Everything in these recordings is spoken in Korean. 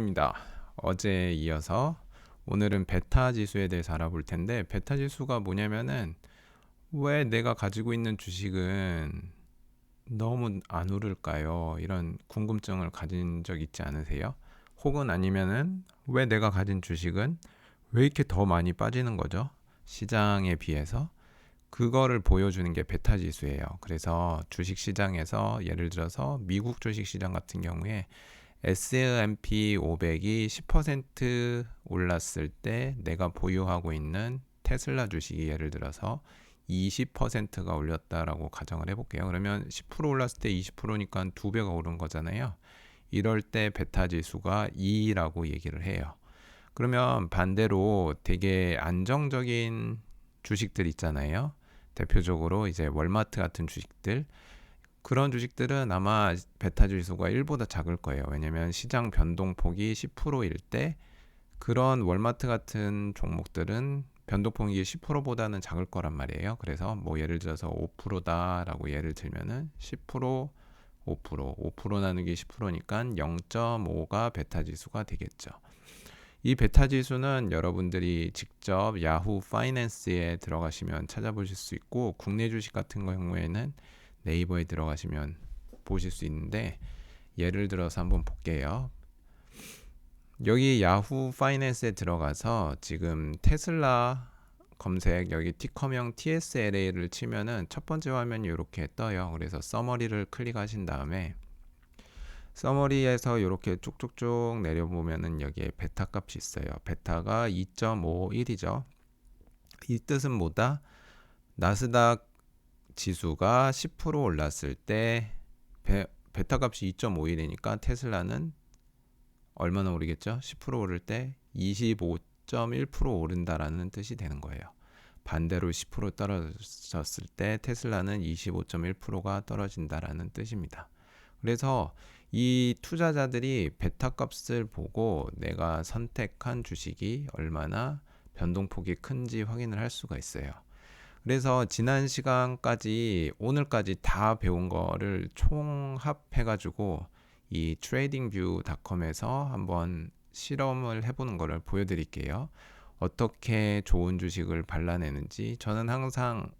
입니다. 어제에 이어서 오늘은 베타 지수에 대해서 알아볼 텐데 베타 지수가 뭐냐면은 왜 내가 가지고 있는 주식은 너무 안 오를까요? 이런 궁금증을 가진 적 있지 않으세요? 혹은 아니면은 왜 내가 가진 주식은 왜 이렇게 더 많이 빠지는 거죠? 시장에 비해서 그거를 보여주는 게 베타 지수예요. 그래서 주식 시장에서 예를 들어서 미국 주식 시장 같은 경우에 S&P 500이 10% 올랐을 때 내가 보유하고 있는 테슬라 주식이 예를 들어서 20%가 올렸다라고 가정을 해볼게요. 그러면 10% 올랐을 때 20%니까 두 배가 오른 거잖아요. 이럴 때 베타 지수가 2라고 얘기를 해요. 그러면 반대로 되게 안정적인 주식들 있잖아요. 대표적으로 이제 월마트 같은 주식들 그런 주식들은 아마 베타 지수가 1보다 작을 거예요. 왜냐면 시장 변동폭이 10%일 때 그런 월마트 같은 종목들은 변동폭이 10%보다는 작을 거란 말이에요. 그래서 뭐 예를 들어서 5%다라고 예를 들면은 10% 5% 5% 나누기 10%니까 0.5가 베타 지수가 되겠죠. 이 베타 지수는 여러분들이 직접 야후 파이낸스에 들어가시면 찾아보실 수 있고 국내 주식 같은 경우에는 네이버에 들어가시면 보실 수 있는데 예를 들어서 한번 볼게요. 여기 야후 파이낸스에 들어가서 지금 테슬라 검색 여기 티커명 TSLA를 치면은 첫 번째 화면이 이렇게 떠요. 그래서 서머리를 클릭하신 다음에 서머리에서 이렇게 쭉쭉쭉 내려보면은 여기에 베타 값이 있어요. 베타가 2.51이죠. 이 뜻은 뭐다? 나스닥 지수가 10% 올랐을 때 베, 베타 값이 2.51이니까 테슬라는 얼마나 오르겠죠? 10% 오를 때 25.1% 오른다라는 뜻이 되는 거예요. 반대로 10% 떨어졌을 때 테슬라는 25.1%가 떨어진다라는 뜻입니다. 그래서 이 투자자들이 베타 값을 보고 내가 선택한 주식이 얼마나 변동폭이 큰지 확인을 할 수가 있어요. 그래서 지난 시간까지 오늘까지 다 배운 거를 총합해 가지고 이 트레이딩뷰닷컴에서 한번 실험을 해보는 거를 보여드릴게요. 어떻게 좋은 주식을 발라내는지 저는 항상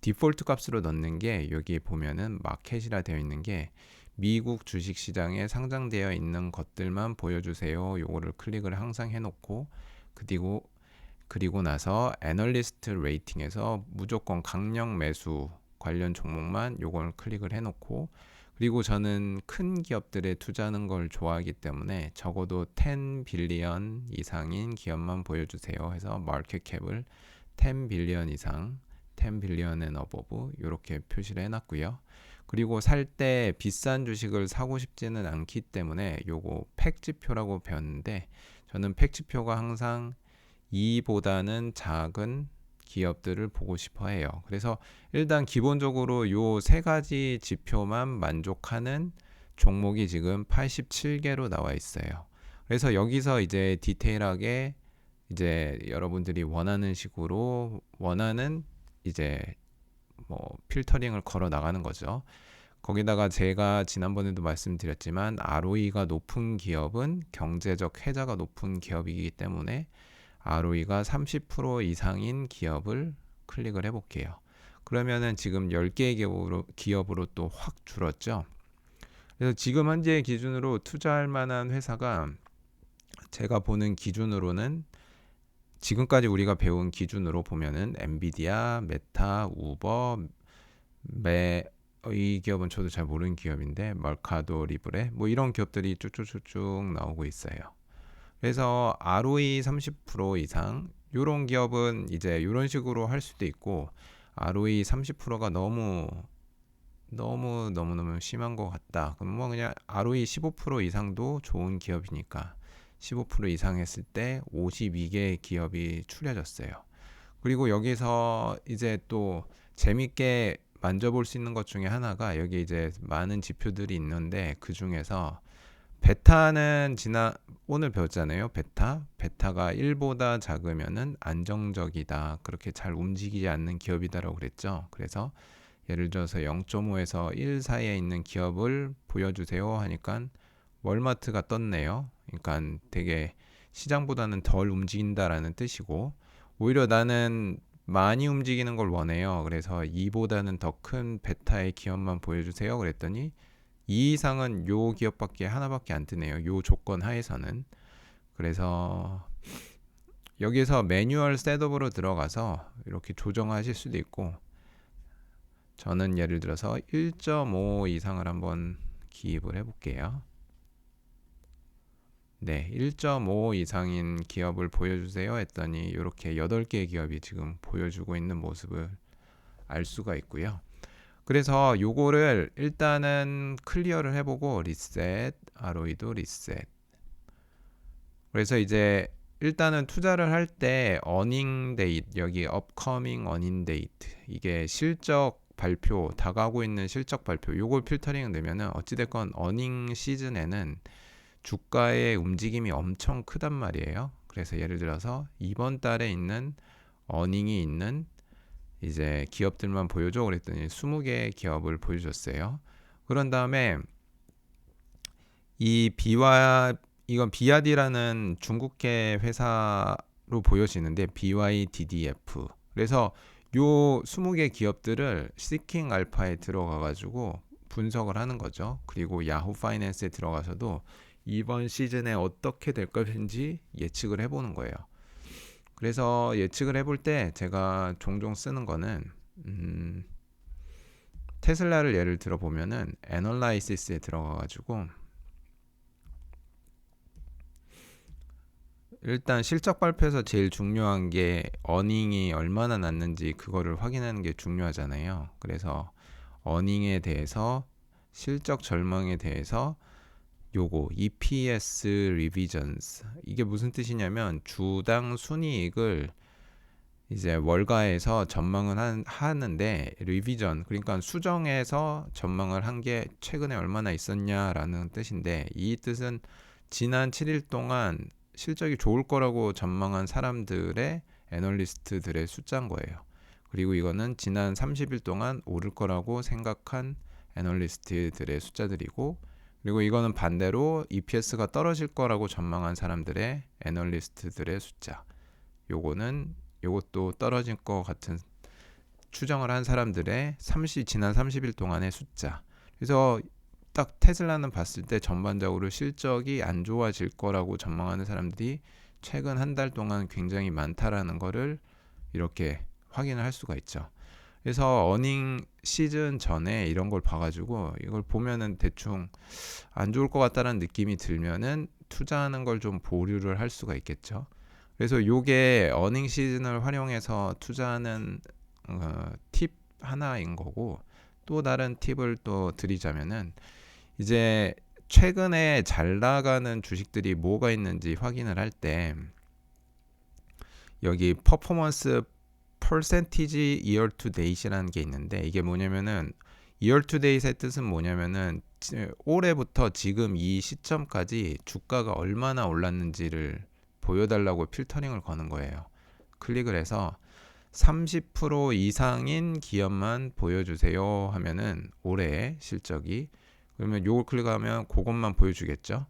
디폴트 값으로 넣는 게 여기 보면은 마켓이라 되어 있는 게 미국 주식 시장에 상장되어 있는 것들만 보여주세요. 요거를 클릭을 항상 해놓고 그리고 그리고 나서 애널리스트 레이팅에서 무조건 강력 매수 관련 종목만 요걸 클릭을 해놓고 그리고 저는 큰 기업들에 투자하는 걸 좋아하기 때문에 적어도 10 빌리언 이상인 기업만 보여주세요 해서 마켓 캡을 10 빌리언 이상 10 빌리언 앤 어버브 이렇게 표시를 해놨고요. 그리고 살 때 비싼 주식을 사고 싶지는 않기 때문에 요거 팩 지표라고 배웠는데 저는 팩 지표가 항상 2보다는 작은 기업들을 보고 싶어 해요. 그래서 일단 기본적으로 요 세 가지 지표만 만족하는 종목이 지금 87개로 나와 있어요. 그래서 여기서 이제 디테일하게 이제 여러분들이 원하는 식으로 원하는 이제 뭐 필터링을 걸어 나가는 거죠. 거기다가 제가 지난번에도 말씀드렸지만 ROE가 높은 기업은 경제적 혜자가 높은 기업이기 때문에 ROE가 30% 이상인 기업을 클릭을 해 볼게요. 그러면은 지금 10개의 기업으로, 기업으로 또 확 줄었죠. 그래서 지금 현재 기준으로 투자할 만한 회사가 제가 보는 기준으로는 지금까지 우리가 배운 기준으로 보면은 엔비디아, 메타, 우버, 메, 이 기업은 저도 잘 모르는 기업인데 멀카도 리브레 뭐 이런 기업들이 쭉쭉쭉쭉 나오고 있어요. 그래서 ROE 30% 이상 요런 기업은 이제 요런 식으로 할 수도 있고 ROE 30%가 너무 너무 너무 너무 심한 것 같다. 그럼 뭐 그냥 ROE 15% 이상도 좋은 기업이니까 15% 이상 했을 때 52개의 기업이 추려졌어요. 그리고 여기서 이제 또 재밌게 만져볼 수 있는 것 중에 하나가 여기 이제 많은 지표들이 있는데 그 중에서 베타는 지난 오늘 배웠잖아요. 베타. 베타가 1보다 작으면은 안정적이다. 그렇게 잘 움직이지 않는 기업이다라고 그랬죠. 그래서 예를 들어서 0.5에서 1 사이에 있는 기업을 보여주세요 하니까 월마트가 떴네요. 그러니까 되게 시장보다는 덜 움직인다라는 뜻이고 오히려 나는 많이 움직이는 걸 원해요. 그래서 이보다는 더 큰 베타의 기업만 보여주세요. 그랬더니 이 이상은 요 기업밖에 하나밖에 안 뜨네요. 요 조건 하에서는. 그래서 여기서 매뉴얼 셋업으로 들어가서 이렇게 조정하실 수도 있고 저는 예를 들어서 1.5 이상을 한번 기입을 해 볼게요. 네, 1.5 이상인 기업을 보여주세요 했더니 이렇게 8개의 기업이 지금 보여주고 있는 모습을 알 수가 있고요. 그래서 요거를 일단은 클리어를 해보고 리셋, 아로이도 리셋. 그래서 이제 일단은 투자를 할 때 어닝 데이트 여기 업커밍 어닝 데이트 이게 실적 발표 다가오고 있는 실적 발표 요걸 필터링 되면은 어찌됐건 어닝 시즌에는 주가의 움직임이 엄청 크단 말이에요. 그래서 예를 들어서 이번 달에 있는 어닝이 있는 이제 기업들만 보여줘 그랬더니 20개의 기업을 보여줬어요. 그런 다음에 이 비와 이건 비아디라는 중국계 회사로 보여지는데 BYDDF. 그래서 요 20개 기업들을 시킹 알파에 들어가 가지고 분석을 하는 거죠. 그리고 야후 파이낸스에 들어가서도 이번 시즌에 어떻게 될 것인지 예측을 해보는 거예요. 그래서 예측을 해볼 때 제가 종종 쓰는 거는 음, 테슬라를 예를 들어 보면은 애널라이시스에 들어가 가지고 일단 실적 발표에서 제일 중요한 게 어닝이 얼마나 났는지 그거를 확인하는 게 중요하잖아요. 그래서 어닝에 대해서 실적 전망에 대해서 요거 EPS revisions 이게 무슨 뜻이냐면 주당 순이익을 이제 월가에서 전망을 한, 하는데 리비전 그러니까 수정해서 전망을 한 게 최근에 얼마나 있었냐라는 뜻인데 이 뜻은 지난 7일 동안 실적이 좋을 거라고 전망한 사람들의 애널리스트들의 숫자인 거예요. 그리고 이거는 지난 30일 동안 오를 거라고 생각한 애널리스트들의 숫자들이고 그리고 이거는 반대로 EPS가 떨어질 거라고 전망한 사람들의 애널리스트들의 숫자. 요거는 요것도 떨어질 것 같은 추정을 한 사람들의 30 지난 30일 동안의 숫자. 그래서 딱 테슬라는 봤을 때 전반적으로 실적이 안 좋아질 거라고 전망하는 사람들이 최근 한 달 동안 굉장히 많다라는 거를 이렇게 확인을 할 수가 있죠. 그래서 어닝 시즌 전에 이런 걸 봐가지고 이걸 보면은 대충 안 좋을 것 같다는 느낌이 들면은 투자하는 걸 좀 보류를 할 수가 있겠죠. 그래서 요게 어닝 시즌을 활용해서 투자하는 어, 팁 하나인 거고 또 다른 팁을 또 드리자면은 이제 최근에 잘 나가는 주식들이 뭐가 있는지 확인을 할 때 여기 퍼포먼스 percentage year to date이라는 게 있는데 이게 뭐냐면은 year to date의 뜻은 뭐냐면은 올해부터 지금 이 시점까지 주가가 얼마나 올랐는지를 보여달라고 필터링을 거는 거예요. 클릭을 해서 30% 이상인 기업만 보여주세요 하면은 올해 실적이 그러면 요걸 클릭하면 그것만 보여주겠죠.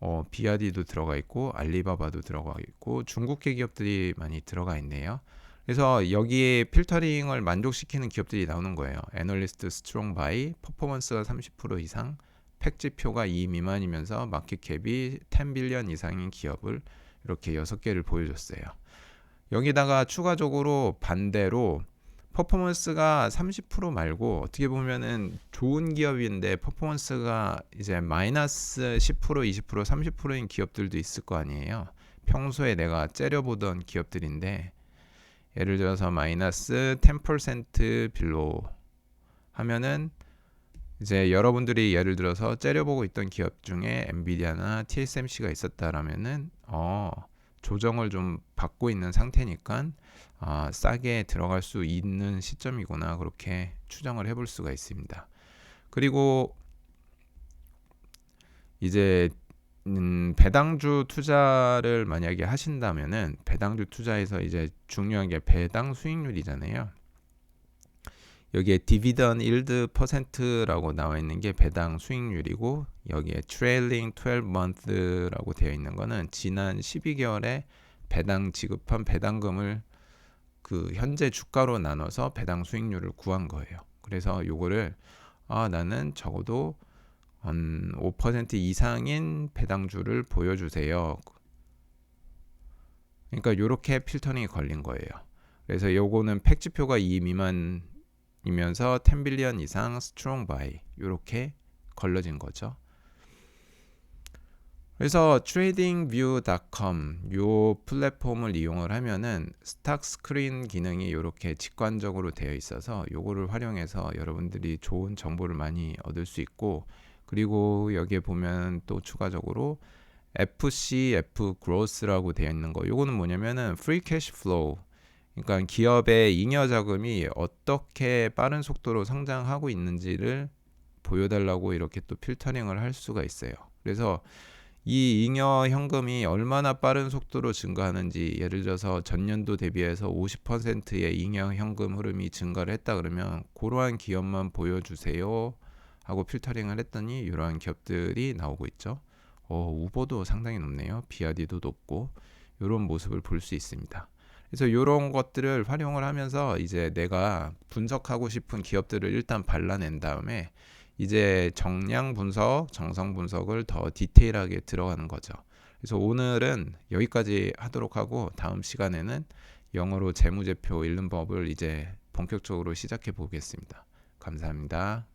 어, 비아디도 들어가 있고 알리바바도 들어가 있고 중국계 기업들이 많이 들어가 있네요. 그래서 여기에 필터링을 만족시키는 기업들이 나오는 거예요. 애널리스트 스트롱 바이, 퍼포먼스가 30% 이상, 팩 지표가 2 미만이면서 마켓캡이 10빌리언 이상인 기업을 이렇게 6개를 보여줬어요. 여기다가 추가적으로 반대로 퍼포먼스가 30% 말고 어떻게 보면은 좋은 기업인데 퍼포먼스가 이제 마이너스 10% 20% 30%인 기업들도 있을 거 아니에요. 평소에 내가 째려보던 기업들인데 예를 들어서 마이너스 10% 빌로 하면은 이제 여러분들이 예를 들어서 째려보고 있던 기업 중에 엔비디아나 TSMC가 있었다라면은 어 조정을 좀 받고 있는 상태니까 아, 싸게 들어갈 수 있는 시점이구나 그렇게 추정을 해볼 수가 있습니다. 그리고 이제 음, 배당주 투자를 만약에 하신다면은 배당주 투자에서 이제 중요한 게 배당 수익률이잖아요. 여기에 디비던 일드 퍼센트라고 나와 있는 게 배당 수익률이고 여기에 트레일링 12month라고 되어 있는 거는 지난 12개월에 배당 지급한 배당금을 그 현재 주가로 나눠서 배당 수익률을 구한 거예요. 그래서 요거를 아 나는 적어도 한 5% 이상인 배당주를 보여주세요. 그러니까 요렇게 필터링이 걸린 거예요. 그래서 요거는 팩지표가 2 미만 이면서 10빌리언 이상 스트롱 바이 요렇게 걸러진 거죠. 그래서 tradingview.com 요 플랫폼을 이용을 하면은 스탁 스크린 기능이 이렇게 직관적으로 되어 있어서 요거를 활용해서 여러분들이 좋은 정보를 많이 얻을 수 있고 그리고 여기에 보면 또 추가적으로 FCF growth라고 되어 있는 거 요거는 뭐냐면은 free cash flow 그러니까 기업의 잉여 자금이 어떻게 빠른 속도로 성장하고 있는지를 보여달라고 이렇게 또 필터링을 할 수가 있어요. 그래서 이 잉여 현금이 얼마나 빠른 속도로 증가하는지 예를 들어서 전년도 대비해서 50%의 잉여 현금 흐름이 증가를 했다 그러면 그러한 기업만 보여주세요 하고 필터링을 했더니 이러한 기업들이 나오고 있죠. 어, 우버도 상당히 높네요. 비아디도 높고 이런 모습을 볼 수 있습니다. 그래서 이런 것들을 활용을 하면서 이제 내가 분석하고 싶은 기업들을 일단 발라낸 다음에 이제 정량 분석, 정성 분석을 더 디테일하게 들어가는 거죠. 그래서 오늘은 여기까지 하도록 하고 다음 시간에는 영어로 재무제표 읽는 법을 이제 본격적으로 시작해 보겠습니다. 감사합니다.